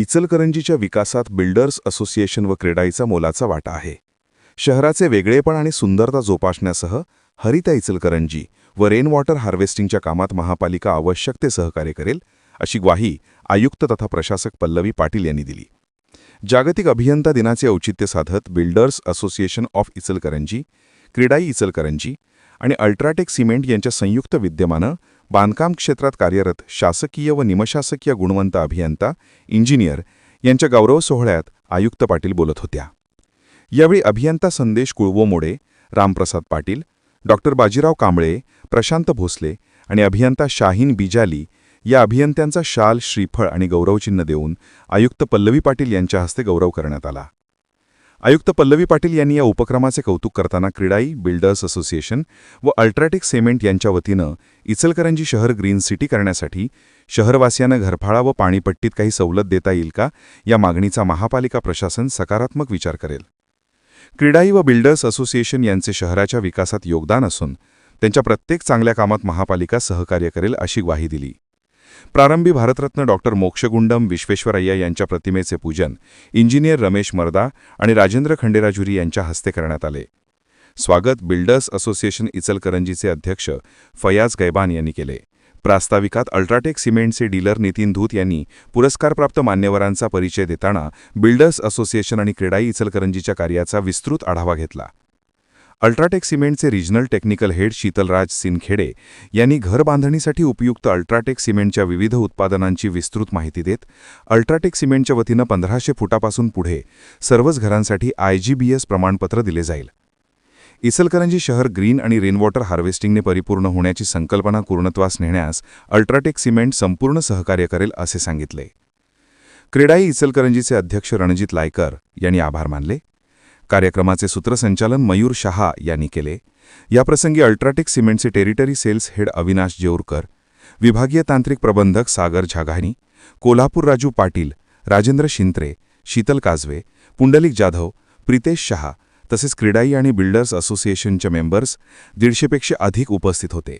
इचलकरंजीच्या विकासात builders association व क्रेडाईचा मोलाचा वाटा आहे. शहराचे वेगळेपण आणि सुंदरता जोपासण्यासह हरिता इचलकरंजी व रेन वॉटर हार्वेस्टिंगच्या कामात महापालिका आवश्यक ते सहकार्य करेल अशी ग्वाही आयुक्त तथा प्रशासक पल्लवी पाटील यांनी दिली. जागतिक अभियंता दिनाचे औचित्य साधत builders association of Ichalkaranji CREDAI Ichalkaranji आणि अल्ट्राटेक सिमेंट यांच्या संयुक्त विद्यमानं बांधकाम क्षेत्रात कार्यरत शासकीय व निमशासकीय गुणवंत अभियंता इंजिनियर यांच्या गौरव सोहळ्यात आयुक्त पाटील बोलत होत्या. यावेळी अभियंता संदेश कुळवोमोडे रामप्रसाद पाटील डॉक्टर बाजीराव कांबळे प्रशांत भोसले आणि अभियंता शाहीन बिजाली या अभियंत्यांचा शाल श्रीफळ आणि गौरवचिन्ह देऊन आयुक्त पल्लवी पाटील यांच्या हस्ते गौरव करण्यात आला. आयुक्त पल्लवी पाटील यांनी या उपक्रमाचे कौतुक करताना क्रीडाई बिल्डर्स असोसिएशन व अल्ट्राटेक सिमेंट यांच्या वतीनं इचलकरंजी शहर ग्रीन सिटी करण्यासाठी शहरवासियांना घरफाळा व पाणीपट्टीत काही सवलत देता येईल का? या मागणीचा महापालिका प्रशासन सकारात्मक विचार करेल. क्रीडाई व बिल्डर्स असोसिएशन यांचे शहराच्या विकासात योगदान असून त्यांच्या प्रत्येक चांगल्या कामात महापालिका सहकार्य करेल अशी ग्वाही दिली. प्रारंभी भारतरत्न डॉक्टर मोक्षगुंडम विश्वेश्वरय्या यांच्या प्रतिमेचे पूजन इंजिनियर रमेश मर्दा आणि राजेंद्र खंडेराजुरी यांच्या हस्ते करण्यात आले. स्वागत बिल्डर्स असोसिएशन इचलकरंजीचे अध्यक्ष फयाज गैबान यांनी केले. प्रास्ताविकात अल्ट्राटेक सिमेंटचे डीलर नितीन धूत यांनी पुरस्कारप्राप्त मान्यवरांचा परिचय देताना बिल्डर्स असोसिएशन आणि क्रेडाई इचलकरंजीच्या कार्याचा विस्तृत आढावा घेतला. अल्ट्राटेक सिमेंटचे regional technical head Sheetalraj Sinkhede यांनी घर बांधणीसाठी उपयुक्त अल्ट्राटेक सिमेंटच्या विविध उत्पादनांची विस्तृत माहिती देत अल्ट्राटेक सिमेंटच्या वतीनं पंधराशे फुटापासून पुढे सर्वच घरांसाठी आयजीबीएस प्रमाणपत्र दिले जाईल. इचलकरंजी शहर ग्रीन आणि रेनवॉटर हार्वेस्टिंगने परिपूर्ण होण्याची संकल्पना पूर्णत्वास नेण्यास अल्ट्राटेक सिमेंट संपूर्ण सहकार्य करेल असे सांगितले. क्रेडाई इचलकरंजीचे अध्यक्ष रणजित लायकर यांनी आभार मानले. कार्यक्रमाचे सूत्रसंचालन मयूर शहा यांनी केले. याप्रसंगी अल्ट्राटेक सिमेंटचे territory sales head Avinash Jeurkar विभागीय तांत्रिक प्रबंधक सागर झाघाणी कोल्हापूर राजू पाटील राजेंद्र शिंत्रे शीतल काजवे पुंडलिक जाधव प्रितेश शहा तसेच क्रीडाई आणि बिल्डर्स असोसिएशनचे मेंबर्स दीडशेपेक्षा अधिक उपस्थित होते.